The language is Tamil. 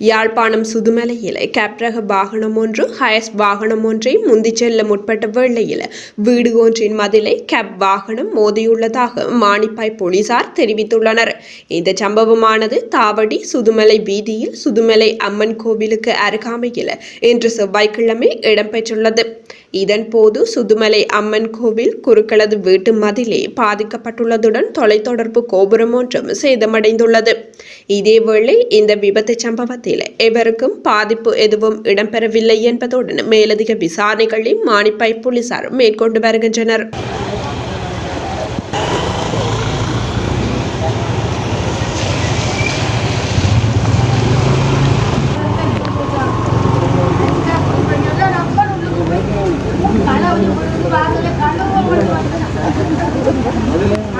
யாழ்ப்பாணம் சுதுமலையில் கேப்ரக வாகனம் ஒன்று ஹயஸ் வாகனம் ஒன்றை முந்திச் செல்ல முற்பட்ட வேளையில் வீடு ஒன்றின் மதிலை கேப் வாகனம் மோதியுள்ளதாக மானிப்பாய் போலீசார் தெரிவித்துள்ளனர். இந்த சம்பவமானது தாவடி சுதுமலை வீதியில் சுதுமலை அம்மன் கோவிலுக்கு அருகாமையில் இன்று செவ்வாய்க்கிழமை இடம்பெற்றுள்ளது. இதன் போது சுதுமலை அம்மன் கோவில் குறுக்களது வீட்டு மதிலே பாதிக்கப்பட்டுள்ளதுடன் தொலைத்தொடர்பு கோபுரம் ஒன்றும் சேதமடைந்துள்ளது. இதேவேளை இந்த விபத்து சம்பவத்தில் எவருக்கும் பாதிப்பு எதுவும் இடம்பெறவில்லை என்பதுடன் மேலதிக விசாரணைகளை மானிப்பாய் போலீசார் மேற்கொண்டு வருகின்றனர் Thank.